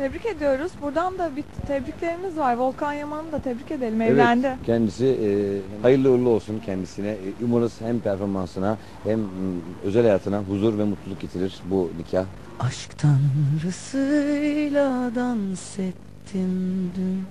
Tebrik ediyoruz. Buradan da bir tebriklerimiz var. Volkan Yaman'ı da tebrik edelim. Evlendi. Evet, kendisi e, hayırlı uğurlu olsun kendisine. E, umarız hem performansına hem özel hayatına huzur ve mutluluk getirir bu nikah. Aşk tanrısıyla dans ettim dün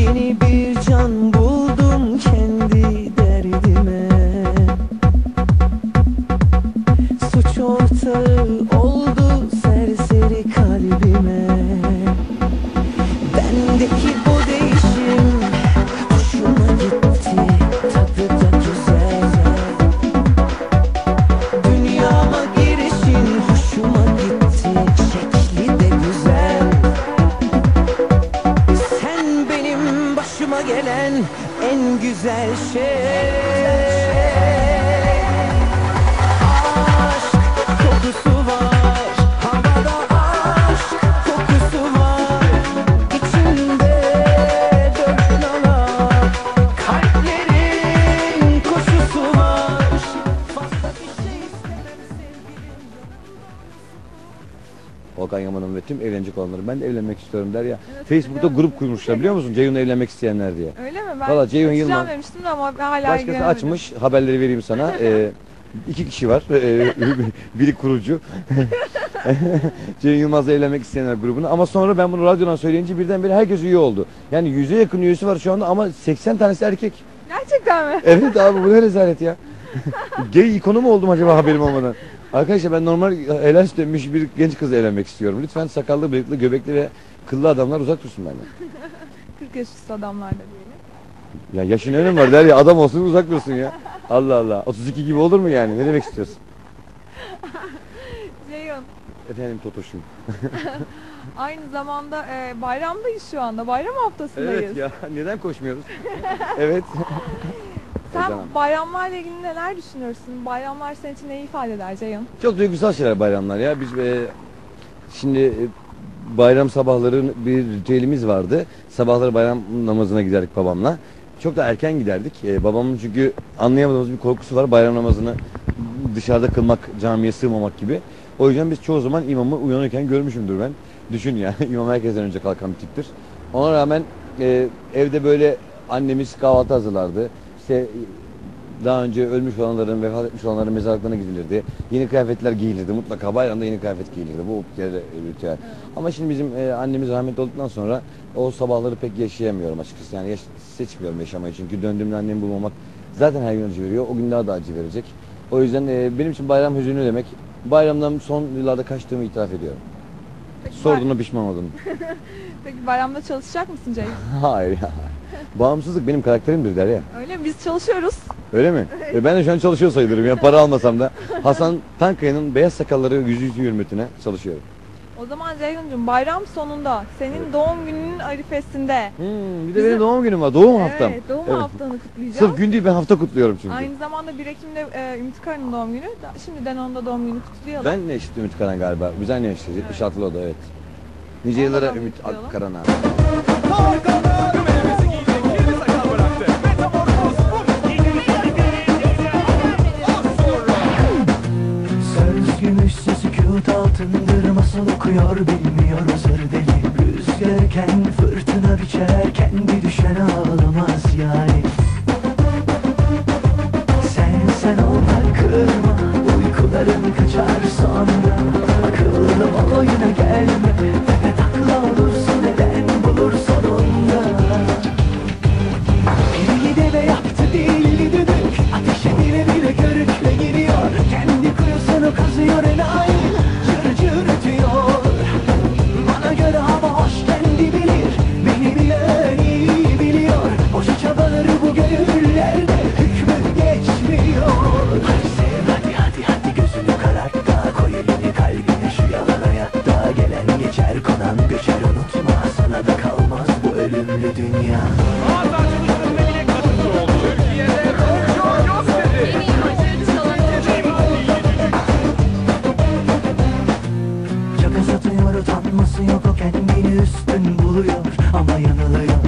Yeni bir can buldum kendi derdime. Suç ortağı en güzel şey. Aşk kokusu var Volkan Yaman'ın ve tüm evlenecek olanları ben de evlenmek istiyorum der ya. Facebook'ta grup kurmuşlar biliyor musun? Ceyhun'la evlenmek isteyenler diye. Öyle mi? Ben Valla Ceyhun Yılmaz- demiştim de ama hala Başkası açmış haberleri vereyim sana. Ee, iki kişi var. Ee, biri kurucu. Ceyhun Yılmaz'la evlenmek isteyenler grubunu. Ama sonra ben bunu radyodan söyleyince birdenbire herkes üye oldu. Yani yüze yakın üyesi var şu anda ama 80 tanesi erkek. Gerçekten mi? Evet abi bu ne rezalet ya. Gay ikonu mu oldum acaba haberim olmadan? Arkadaşlar ben normal helal süt emmiş bir genç kızla evlenmek istiyorum. Lütfen sakallı, bıyıklı, göbekli ve kıllı adamlar uzak dursun benden. 40 yaş üstü adamlar da diyelim. Ya yaşın önemi var der ya adam olsun uzak dursun ya. Allah Allah. 32 gibi olur mu yani? Ne demek istiyorsun? Ceyhun Efendim Totoş'um. aynı zamanda e, bayramdayız şu anda. Bayram haftasındayız. Evet ya neden koşmuyoruz? evet. Sen bayramlarla ilgili neler düşünürsün? Bayramlar senin için ne ifade eder Ceyhun? Çok duygusal şeyler bayramlar ya. Biz e, şimdi e, bayram sabahları bir ritüelimiz vardı. Sabahları bayram namazına giderdik babamla. Çok da erken giderdik. E, babamın çünkü anlayamadığımız bir korkusu var. Bayram namazını dışarıda kılmak, camiye sığmamak gibi. O yüzden biz çoğu zaman imamı uyanırken görmüşümdür ben. Düşün ya, imam herkesten önce kalkan bir tiptir. Ona rağmen e, evde böyle annemiz kahvaltı hazırlardı. İşte daha önce ölmüş olanların, vefat etmiş olanların mezarlıklarına gidilirdi. Yeni kıyafetler giyilirdi. Mutlaka bayramda yeni kıyafet giyilirdi. Bu ritüel. Ama şimdi bizim e, annemiz rahmetli olduktan sonra o sabahları pek yaşayamıyorum açıkçası. Yani yaş- seçmiyorum yaşamayı çünkü döndüğümde annemi bulmamak zaten her gün acı veriyor. O gün daha da acı verecek. O yüzden e, benim için bayram hüzünlü demek. Bayramdan son yıllarda kaçtığımı itiraf ediyorum. Peki, Sorduğuna pişman oldum. Peki bayramda çalışacak mısın Ceyhun? Hayır ya. Bağımsızlık benim karakterimdir der ya. Öyle mi? Biz çalışıyoruz. Öyle mi? E ben de şu an çalışıyor sayılırım ya para almasam da. Hasan Tankaya'nın beyaz sakalları yüz yüz hürmetine çalışıyorum. O zaman Ceyhun'cum bayram sonunda senin doğum gününün arifesinde Hmm, bir de benim doğum günüm var. Doğum haftam. Evet, doğum Evet. haftanı kutlayacağız. Sırf gün değil ben hafta kutluyorum çünkü. Aynı zamanda 1 Ekim'de e, Ümit Kara'nın doğum günü. Şimdiden onun da doğum günü kutlayalım. Ben ne eşit Ümit Karan galiba. Biz aynı yaşlıyız. 76'lı o da evet. Nice yıllara Ümit kutlayalım. Karan gümüş sükut altındır Masal okuyor bilmiyor. Sır deli Rüzgarken fırtına biçer Kendi düşen ağlamaz yani. Sen sen olma kırma Uykuların kaçar sonra. Akıllı oyuna gelme yok dedi. Şaka satıyor utanması yok o kendini üstün buluyor Ama yanılıyor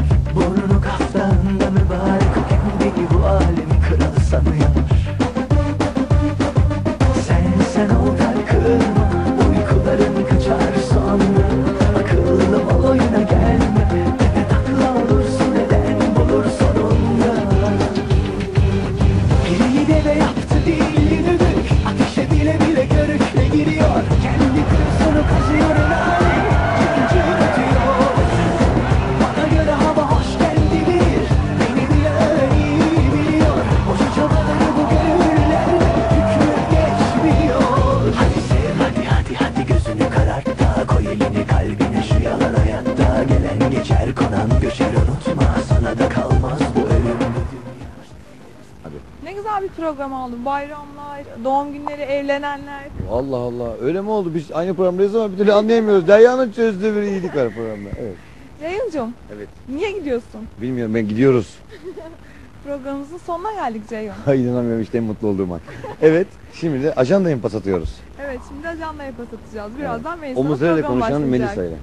güzel bir program oldu. Bayramlar, doğum günleri, evlenenler. Allah Allah öyle mi oldu? Biz aynı programdayız ama bir türlü anlayamıyoruz. Derya'nın çözdüğü bir iyilik var programda. Evet. Ceyhun'cum Evet. niye gidiyorsun? Bilmiyorum ben gidiyoruz. Programımızın sonuna geldik Ceyhun. Ay inanamıyorum işte en mutlu olduğum an. Evet şimdi de ajandayı pas atıyoruz. Evet şimdi ajanla yapı satacağız. Birazdan Melisa'nın Omuzlarıyla program konuşan başlayacak. Melisa ile.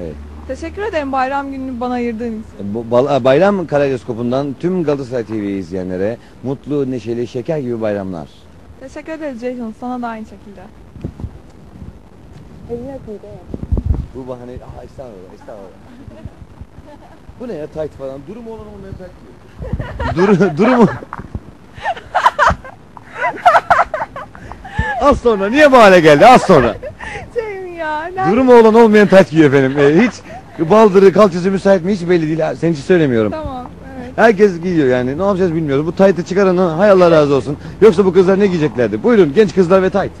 Evet. Teşekkür ederim bayram gününü bana ayırdığın için. Bu bal- bayram kaleidoskopundan tüm Galatasaray TV izleyenlere mutlu, neşeli, şeker gibi bayramlar. Teşekkür ederiz Ceyhun. Sana da aynı şekilde. Öpeyim. Bu bahane, aha estağfurullah, estağfurullah. Bu ne ya tight falan, durum olan olmayan tight diyor. Dur, durumu... Az sonra, niye bu hale geldi? Az sonra. Ceyhun ya. nerede- Durumu olan olmayan tight giyiyor efendim. Ee, hiç baldırı, kalçası müsait mi hiç belli değil. Senin için söylemiyorum. Tamam. Evet. Herkes giyiyor yani. Ne yapacağız bilmiyoruz. Bu tight'ı çıkaranın hay Allah razı olsun. Yoksa bu kızlar ne giyeceklerdi? Buyurun genç kızlar ve tight.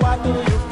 what do you